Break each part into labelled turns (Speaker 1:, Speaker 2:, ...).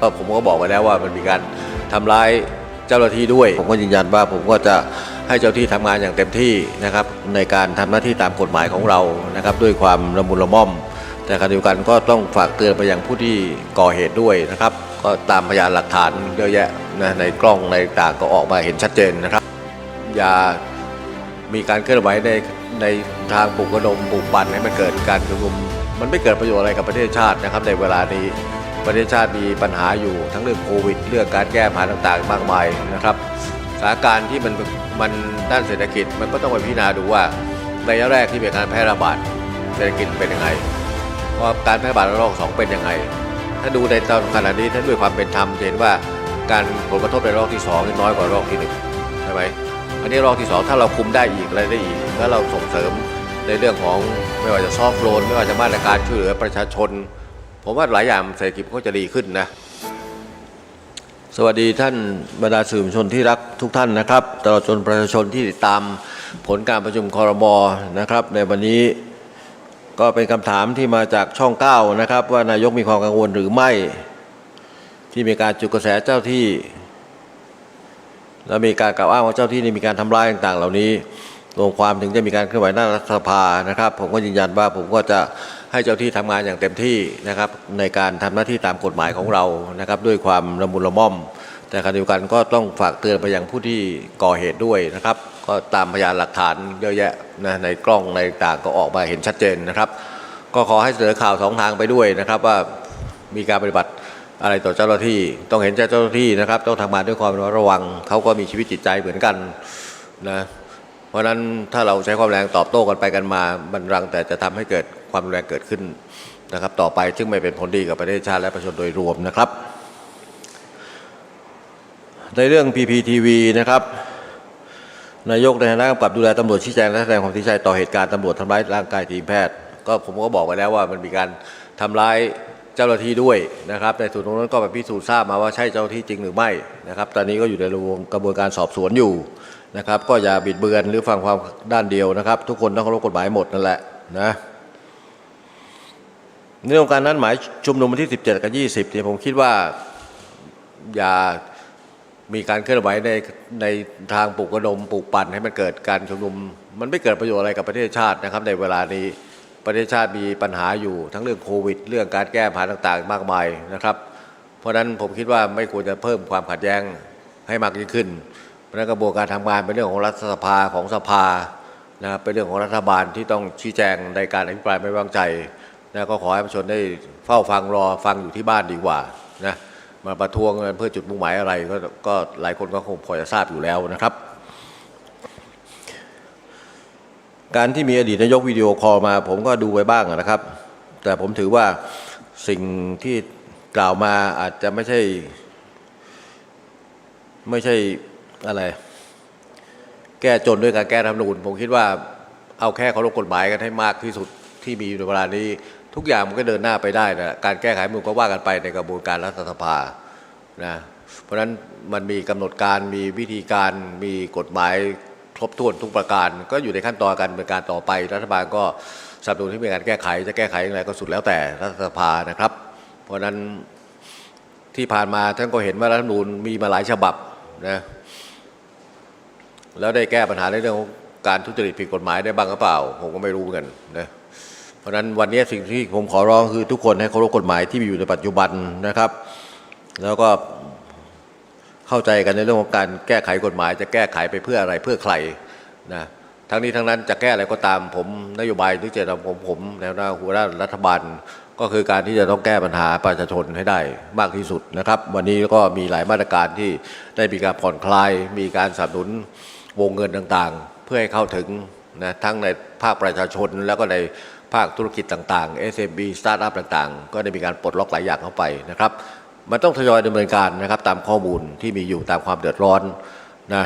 Speaker 1: ก็ผมก็บอกไปแล้วว่ามันมีการทำร้ายเจ้าหน้าที่ด้วย ผมก็ยืนยันว่าผมก็จะให้เจ้าที่ทำงานอย่างเต็มที่นะครับในการทำหน้าที่ตามกฎหมายของเรานะครับด้วยความระมุนละม่อม แต่ขณะเดียวกันก็ต้องฝากเตือนไปยังผู้ที่ก่อเหตุด้วยนะครับ ก็ตามพยานหลักฐานเยอะแยะนะในกล้องในต่างก็ออกมาเห็นชัดเจนนะครับ อย่ามีการเคลื่อนไหวในในทางปลุกระดมปลุกปั่นให้มันเกิดการชุมนุมมันไม่เกิดประโยชน์อะไรกับประเทศชาตินะครับในเวลานี้ ประเทศชาติมีปัญหาอยู่ทั้งเรื่องโควิด เรื่องการแก้ปัญหาต่างๆ มากมายนะครับสถานการณ์ที่มันมันด้านเศรษฐกิจมันก็ต้องไปพิจารณาดูว่าระยะแรกที่เป็นการแพร่ระบาดเศรษฐกิจเป็นยังไงว่าการแพร่ระบาดระลอกสองเป็นยังไง ถ้าดูในตอนขณะนี้ถ้านด้วยความเป็นธรรมเห็นว่าการผลกระทบในรอบที่สองนี่น้อยกว่ารอบที่หนึ่งใช่ไหมอันนี้รอบที่สองถ้าเราคุมได้อีกอะไรได้อีกแล้วเราส่งเสริมในเรื่องของไม่ว่าจะซอฟต์โลนไม่ว่าจะมาตรการช่วยเหลือประชาชน ผมว่าหลายอย่างเศรษฐกิจก็จะดีขึ้นนะ สวัสดีท่านบรรดาสื่อมวลชนที่รักทุกท่านนะครับ ตลอดจนประชาชนที่ติดตามผลการประชุมคอรมอนะครับ ในวันนี้ก็เป็นคำถามที่มาจากช่อง 9 นะครับ ว่านายกมีความกังวลหรือไม่ ที่มีการจุดกระแสเจ้าที่ และมีการกล่าวอ้างว่าเจ้าที่นี่มีการทำร้ายต่าง ๆ เหล่านี้ รวมความถึงจะมีการเคลื่อนไหวหน้ารัฐสภานะครับ ผมก็ยืนยันว่าผมก็จะให้เจ้าที่ทำงานอย่างเต็มที่นะครับ ในการทำหน้าที่ตามกฎหมายของเรานะครับ ด้วยความระมุนละม่อม แต่ขณะเดียวกันก็ต้องฝากเตือนไปยังผู้ที่ก่อเหตุด้วยนะครับ ก็ตามพยานหลักฐานเยอะแยะนะในกล้องในต่างก็ออกมาเห็นชัดเจนนะครับ ก็ขอให้เสนอข่าวสองทางไปด้วยนะครับว่ามีการปฏิบัติอะไรต่อเจ้าหน้าที่ต้องเห็นใจเจ้าหน้าที่นะครับ ต้องทำงานด้วยความระมัดระวังเขาก็มีชีวิตจิตใจเหมือนกันนะ เพราะนั้นถ้าเราใช้ความแรงตอบโต้กันไปกันมามันรังแต่จะทำให้เกิดความแรงเกิดขึ้นนะครับ ต่อไปซึ่งไม่เป็นผลดีกับประเทศชาติและประชาชนโดยรวมนะครับ ในเรื่อง PPTV นะครับนายกในฐานะกำกับดูแลตำรวจชี้แจงและแสดงความทิ้ใจต่อเหตุการณ์ตำรวจทำร้ายร่างกายทีมแพทย์ ก็ผมก็บอกไปแล้วว่ามันมีการทำร้ายเจ้าหน้าที่ด้วยนะครับ ในส่วนตรงนั้นก็ไปพิสูจน์ทราบมาว่าใช่เจ้าหน้าที่จริงหรือไม่นะครับ ตอนนี้ก็อยู่ในกระบวนการสอบสวนอยู่ นะครับ ก็อย่าบิดเบือนหรือฟังความด้านเดียวนะครับ ทุกคนต้องเคารพกฎหมายหมดนั่นแหละนะในเรื่องการนัดหมายชุมนุมวันที่ 17 กับ 20เนี่ยผมคิดว่าอย่ามีการเคลื่อนไหวในในทางปลุกระดมปลุกปั่นให้มันเกิดการชุมนุม มันไม่เกิดประโยชน์อะไรกับประเทศชาตินะครับ ในเวลานี้ประเทศชาติมีปัญหาอยู่ทั้งเรื่องโควิด เรื่องการแก้ปัญหาต่างๆ มากมายนะครับ เพราะฉะนั้นผมคิดว่าไม่ควรจะเพิ่มความขัดแย้งให้มากยิ่งขึ้น เพราะนั้นกระบวนการทำงานเป็นเรื่องของรัฐสภาของสภานะครับเป็นเรื่องของรัฐบาลที่ต้องชี้แจงในการอภิปรายไม่วางใจนะก็ขอให้ประชาชนได้เฝ้าฟังรอฟังอยู่ที่บ้านดีกว่านะมาประท้วงเพื่อจุดมุ่งหมายอะไรก็ก็หลายคนก็คงพอจะทราบอยู่แล้วนะครับ การที่มีอดีตนายกวิดีโอคอลมา ผมก็ดูไว้บ้างนะครับ แต่ผมถือว่าสิ่งที่กล่าวมาอาจจะไม่ใช่ไม่ใช่ อะไร แก้จนด้วยการแก้รัฐธรรมนูญผมคิดว่าเอาแค่เคารพกฎหมายกันให้มากที่สุดที่มีอยู่ในเวลานี้ ทุกอย่างมันก็เดินหน้าไปได้นะการแก้ไขรัฐธรรมนูญก็ว่ากันไปในกระบวนการรัฐสภานะเพราะฉะนั้นมันมีกำหนดการมีวิธีการมีกฎหมายครบถ้วนทุกประการ ก็อยู่ในขั้นตอนการดำเนินการต่อไป รัฐบาลก็สนับสนุนที่มีการแก้ไขจะแก้ไขอย่างไรก็สุดแล้วแต่รัฐสภานะครับ เพราะฉะนั้นที่ผ่านมาท่านก็เห็นว่ารัฐธรรมนูญมีมาหลายฉบับนะ แล้วได้แก้ปัญหาในเรื่องของการทุจริตผิดกฎหมายได้บ้างหรือเปล่า ผมก็ไม่รู้เหมือนกันนะเพราะฉะนั้นวันนี้สิ่งที่ผมขอร้องคือทุกคนให้เคารพกฎหมายที่มีอยู่ในปัจจุบันนะครับ แล้วก็เข้าใจกันในเรื่องของการแก้ไขกฎหมาย จะแก้ไขไปเพื่ออะไรเพื่อใครนะทั้งนี้ทั้งนั้นจะแก้อะไรก็ตามผมนโยบายที่เจะทำผมผมแนวหน้าหัวหน้ารัฐบาล ก็คือการที่จะต้องแก้ปัญหาประชาชนให้ได้มากที่สุดนะครับ วันนี้ก็มีหลายมาตรการที่ได้มีการผ่อนคลายมีการสนับสนุน วงเงินต่างๆ เพื่อให้เข้าถึงนะทั้งในภาคประชาชน แล้วก็ในภาคธุรกิจต่างๆ SMB สตาร์ทอัพต่างๆ ก็ได้มีการปลดล็อกหลายอย่างเข้าไปนะครับ มันต้องทยอยดำเนินการนะครับตามข้อมูลที่มีอยู่ตามความเดือดร้อนนะ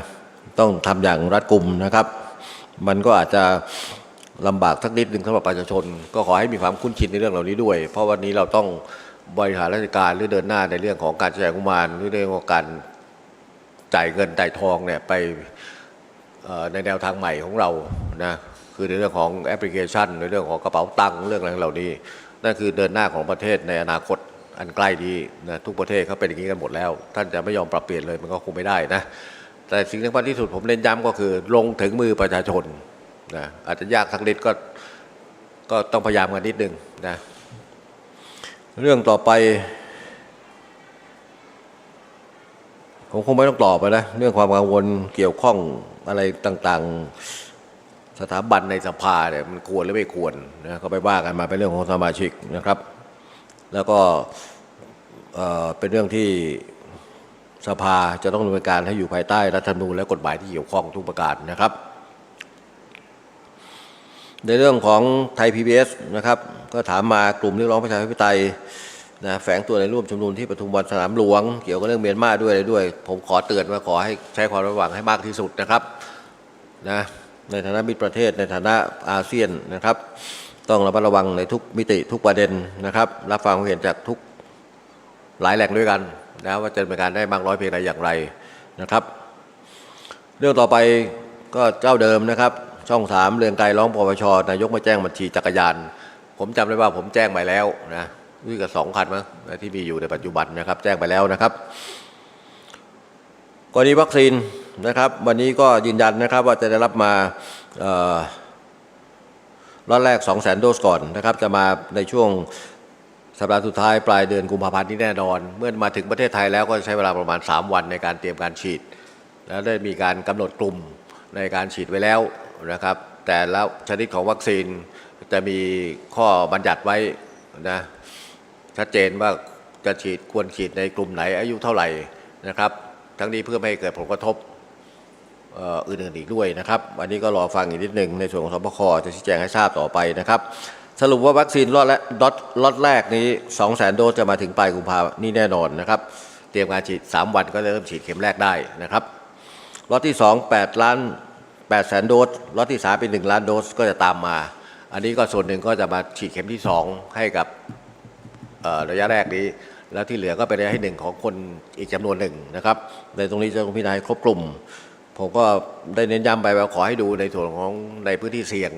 Speaker 1: ต้องทำอย่างรัดกุมนะครับ มันก็อาจจะลำบากสักนิดหนึ่งสำหรับประชาชน ก็ขอให้มีความคุ้นชินในเรื่องเหล่านี้ด้วย เพราะวันนี้เราต้องบริหารราชการหรือเดินหน้าในเรื่องของการจ่ายงบประมาณหรือเรื่องของการจ่ายเงินจ่ายทองเนี่ยไป ในแนวทางใหม่ของเรานะคือในเรื่องของแอปพลิเคชัน ในเรื่องของกระเป๋าตังค์เรื่องอะไรเหล่านี้นั่นคือเดินหน้าของประเทศในอนาคตอันใกล้นี้นะทุกประเทศเขาเป็นอย่างนี้กันหมดแล้ว ท่านจะไม่ยอมปรับเปลี่ยนเลยมันก็คงไม่ได้นะแต่สิ่งที่สำคัญที่สุดผมเน้นย้ำก็คือลงถึงมือประชาชนนะอาจจะยากสักนิดก็ก็ต้องพยายามกันนิดนึงนะเรื่องต่อไปผมคงไม่ต้องตอบไปนะเรื่องความกังวลเกี่ยวข้อง อะไรต่างๆ สถาบันในสภาเนี่ยมันควรหรือไม่ควรนะก็ไปว่ากันมาเป็นเรื่องของสมาชิกนะครับ แล้วก็เป็นเรื่องที่สภาจะต้องดำเนินการให้อยู่ภายใต้รัฐธรรมนูญและกฎหมายที่เกี่ยวข้องทุกประการนะครับ ในเรื่องของไทย PBS นะครับ ก็ถามมากลุ่มเรียกร้องประชาธิปไตย นะแฝงตัวในร่วมชุมนุมที่ปทุมวันสนามหลวง เกี่ยวกับเรื่องเมียนมาด้วยอะไรด้วย ผมขอเตือนว่าขอให้ใช้ความระวังให้มากที่สุดนะครับนะในฐานะมิตรประเทศในฐานะอาเซียนนะครับ ต้องระมัดระวังในทุกมิติทุกประเด็นนะครับ รับฟังความเห็นจากทุกหลายแหล่งด้วยกันนะว่าจะเป็นการได้มากร้อยเพียงใดอย่างไรนะครับ เรื่องต่อไปก็เจ้าเดิมนะครับ ช่องสามเรืองไกรร้องปปชนายกมาแจ้งบัญชีจักรยาน ผมจำได้ว่าผมแจ้งไปแล้วนะ วิ่งกับสองคันมั้งที่มีอยู่ในปัจจุบันนะครับ แจ้งไปแล้วนะครับกรณีวัคซีนนะครับ วันนี้ก็ยืนยันนะครับว่าจะได้รับมาล็อตแรก 2 0 0 0 0 0 โดสก่อนนะครับ จะมาในช่วงสัปดาห์สุดท้ายปลายเดือนกุมภาพันธ์นี้แน่นอน เมื่อมาถึงประเทศไทยแล้วก็ใช้เวลาประมาณ 3 วันในการเตรียมการฉีด แล้วได้มีการกำหนดกลุ่มในการฉีดไว้แล้วนะครับ แต่แล้วชนิดของวัคซีนจะมีข้อบัญญัติไว้นะ ชัดเจนว่าจะฉีดควรฉีดในกลุ่มไหนอายุเท่าไหร่นะครับ ทั้งนี้เพื่อไม่ให้เกิดผลกระทบอ่ออื่นๆอีกด้วยนะครับวันนี้ก็รอฟังอีกนิดหนึ่งในส่วนของสบคจะชี้แจงให้ทราบต่อไปนะครับ สรุปว่าวัคซีนล็อตและล็อตล็อตแรกนี้ 2 0 0 0 0 0 โดสจะมาถึงปลายกุมภาพันธ์นี่แน่นอนนะครับ เตรียมการฉีด 3 วันก็จะเริ่มฉีดเข็มแรกได้นะครับล็อตที่ 2 8 ล้าน8แสนโดสล็อตที่3เป็น1ล้านโดสก็จะตามมา อันนี้ก็ส่วนหนึ่งก็จะมาฉีดเข็มที่ 2 ให้กับ ระยะแรกนี้ แล้วที่เหลือก็เป็นระยะที่หนึ่งของคนอีกจำนวนหนึ่งนะครับ ในตรงนี้จะต้องพิจารณาให้ครบกลุ่ม ผมก็ได้เน้นย้ำไปว่าขอให้ดูในส่วนของในพื้นที่เสี่ยง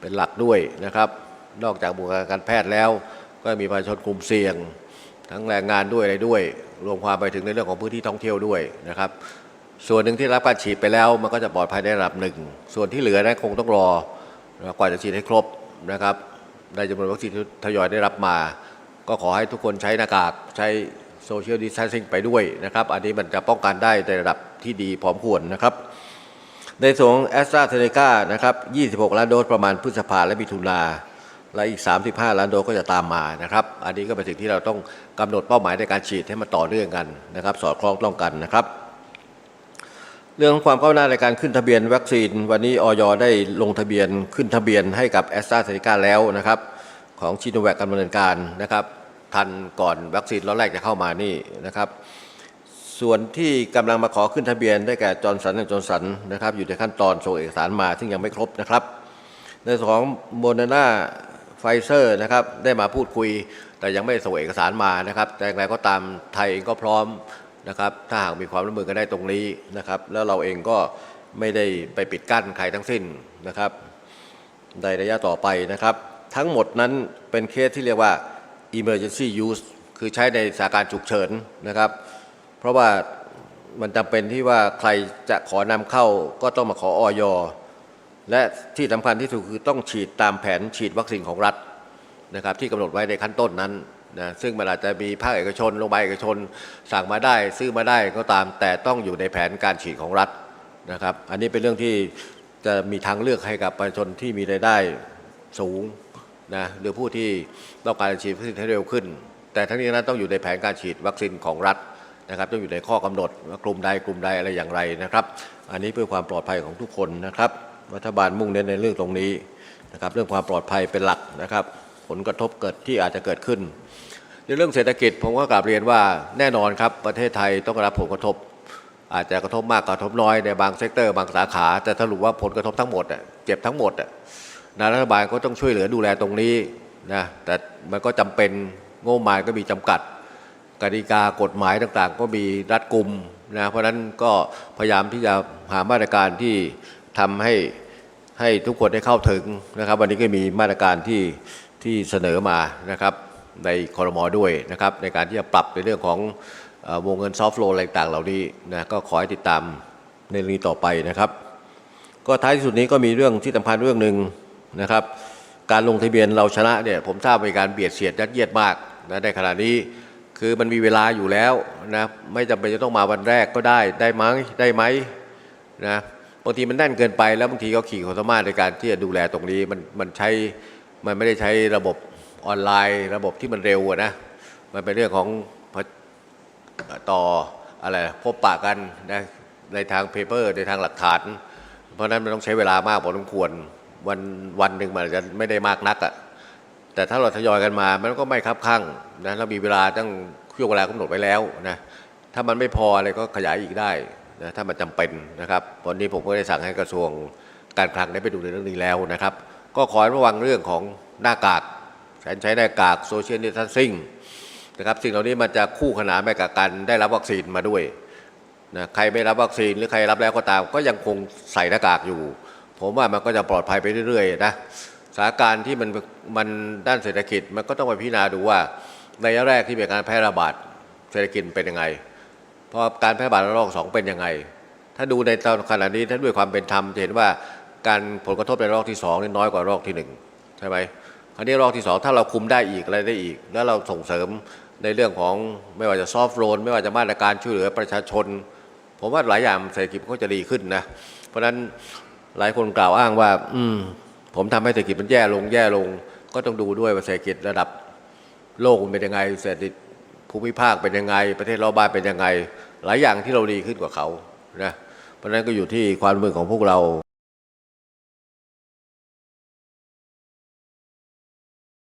Speaker 1: เป็นหลักด้วยนะครับ นอกจากบุคลากรการแพทย์แล้ว ก็มีประชาชนกลุ่มเสี่ยง ทั้งแรงงานด้วยอะไรด้วย รวมความไปถึงในเรื่องของพื้นที่ท่องเที่ยวด้วยนะครับส่วนหนึ่งที่รับการฉีดไปแล้วมันก็จะปลอดภัยในระดับหนึ่ง ส่วนที่เหลือนั้นคงต้องรอกว่าจะฉีดให้ครบนะครับ ได้จำนวนวัคซีนทยอยได้รับมา ก็ขอให้ทุกคนใช้หน้ากากใช้โซเชียลดิส a ท c ซิ่งไปด้วยนะครับ อันนี้มันจะป้องกันได้ในระดับที่ดีพร้อมควรนะครับ ในส่วนแอสตราเซเนกานะครับ 26 ล้านโดสประมาณพฤษภาและมิถุนาและอีก 35 ล้านโดสก็จะตามมานะครับ อันนี้ก็เป็นสิ่งที่เราต้องกำหนดเป้าหมายในการฉีดให้มันต่อเนื่องกันนะครับ สอดคล้องต้องกันนะครับ เรื่องของความก้าวหน้าในการขึ้นทะเบียนวัคซีน วันนี้ออยได้ลงทะเบียนขึ้นทะเบียนให้กับแอสตราเซเนกาแล้วนะครับ ของชิโนแวคการดำเนินการนะครับทันก่อนวัคซีนล็อตแรกจะเข้ามานี่นะครับ ส่วนที่กำลังมาขอขึ้นทะเบียนได้แก่จอร์นสันและจอร์นสันนะครับอยู่ในขั้นตอนส่งเอกสารมาซึ่งยังไม่ครบนะครับ ในส่วนของโมเดอร์นาไฟเซอร์นะครับได้มาพูดคุย แต่ยังไม่ส่งเอกสารมานะครับ แต่อย่างไรก็ตามไทยเองก็พร้อมนะครับ ถ้าหากมีความร่วมมือกันได้ตรงนี้นะครับ แล้วเราเองก็ไม่ได้ไปปิดกั้นใครทั้งสิ้นนะครับในระยะต่อไปนะครับ ทั้งหมดนั้นเป็นเคสที่เรียกว่า emergency use คือใช้ในสถานการณ์ฉุกเฉินนะครับ เพราะว่ามันจำเป็นที่ว่าใครจะขอนำเข้าก็ต้องมาขอออยและที่สำคัญที่สุดคือต้องฉีดตามแผนฉีดวัคซีนของรัฐนะครับ ที่กำหนดไว้ในขั้นต้นนั้นนะซึ่งมันอาจจะมีภาคเอกชนโรงพยาบาลเอกชน สั่งมาได้ซื้อมาได้ก็ตาม แต่ต้องอยู่ในแผนการฉีดของรัฐนะครับ อันนี้เป็นเรื่องที่จะมีทางเลือกให้กับประชาชนที่มีรายได้สูง นะหรือผู้ที่ต้องการฉีดวัคซีนให้เร็วขึ้น แต่ทั้งนี้นั้นต้องอยู่ในแผนการฉีดวัคซีนของรัฐนะครับต้องอยู่ในข้อกำหนดว่ากลุ่มใดกลุ่มใดอะไรอย่างไรนะครับ อันนี้เพื่อความปลอดภัยของทุกคนนะครับรัฐบาลมุ่งเน้นในเรื่องตรงนี้นะครับเรื่องความปลอดภัยเป็นหลักนะครับ ผลกระทบเกิดที่อาจจะเกิดขึ้น ในเรื่องเศรษฐกิจผมก็กลับเรียนว่าแน่นอนครับประเทศไทยต้องรับผลกระทบ อาจจะกระทบมากกระทบน้อยในบางเซกเตอร์ บางสาขา แต่สรุปว่าผลกระทบทั้งหมดเจ็บทั้งหมดอะ นะรัฐบาลก็ต้องช่วยเหลือดูแลตรงนี้นะแต่มันก็จำเป็นงบประมาณก็มีจำกัดกติกากฎหมายต่างๆ ก็มีรัดกุมนะเพราะฉะนั้นก็พยายามที่จะหามาตรการที่ทำให้ให้ทุกคนได้เข้าถึงนะครับ วันนี้ก็มีมาตรการที่ที่เสนอมานะครับในคอรมอด้วยนะครับ ในการที่จะปรับในเรื่องของวงเงินซอฟท์โลนอะไรต่างเหล่านี้นะก็ขอให้ติดตามในเรื่องนี้ต่อไปนะครับ ก็ท้ายที่สุดนี้ก็มีเรื่องที่สำคัญเรื่องหนึ่ง นะครับ การลงทะเบียนเราชนะเนี่ยผมทราบมีการเบียดเสียดยัดเยียดมากนะในขณะนี้คือมันมีเวลาอยู่แล้วนะไม่จำเป็นจะต้องมาวันแรกก็ได้ได้ไหมได้ไหมนะบางทีมันแน่นเกินไปแล้วบางทีก็ขี่ความสามารถในการที่จะดูแลตรงนี้มันมันใช้มันไม่ได้ใช้ระบบออนไลน์ ระบบที่มันเร็วนะมันเป็นเรื่องของต่ออะไรพบปะกันนะในทางเพเปอร์ในทางหลักฐาน เพราะนั้นมันต้องใช้เวลามากพอสมควร วันวันหนึ่งมันอาจจะไม่ได้มากนักอะแต่ถ้าเราทยอยกันมามันก็ไม่คับข้างนะเรามีเวลาตั้งช่วงเวลากำหนดไว้แล้วนะถ้ามันไม่พออะไรก็ขยายอีกได้นะถ้ามันจำเป็นนะครับวันนี้ผมก็ได้สั่งให้กระทรวงการคลังได้ไปดูในเรื่องนี้แล้วนะครับ ก็ขอระวังเรื่องของหน้ากากการใช้หน้ากากโซเชียลดิสทันซิ่งนะครับสิ่งเหล่านี้มันจะคู่ขนานไปกับการได้รับวัคซีนมาด้วยนะใครไม่รับวัคซีนหรือใครรับแล้วก็ตาม ก็ยังคงใส่หน้ากากอยู่ ผมว่ามันก็จะปลอดภัยไปเรื่อยๆนะสถานการณ์ที่มันมันด้านเศรษฐกิจมันก็ต้องไปพิจารณาดูว่าในระยะแรกที่มีการแพร่ระบาดเศรษฐกิจเป็นยังไงเพราะการแพร่ระบาดระลอกสองเป็นยังไง ถ้าดูในตอนขณะนี้ถ้าด้วยความเป็นธรรมจะเห็นว่าการผลกระทบในรอกที่สองนี่น้อยกว่ารอกที่หนึ่งใช่ไหมคราวนี้รอกที่สองถ้าเราคุมได้อีกอะไรได้อีก แล้วเราส่งเสริมในเรื่องของไม่ว่าจะซอฟท์โลนไม่ว่าจะมาตรการช่วยเหลือประชาชน ผมว่าหลายอย่างเศรษฐกิจก็จะดีขึ้นนะเพราะฉะนั้น หลายคนกล่าวอ้างว่า อืม ผมทำให้เศรษฐกิจมันแย่ลงแย่ลง ก็ต้องดูด้วยว่าเศรษฐกิจระดับโลกมันเป็นยังไงเศรษฐกิจภูมิภาคเป็นยังไง ประเทศรอบบ้านเป็นยังไง หลายอย่างที่เราดีขึ้นกว่าเขานะเพราะฉะนั้นก็อยู่ที่ความมมือของพวกเรา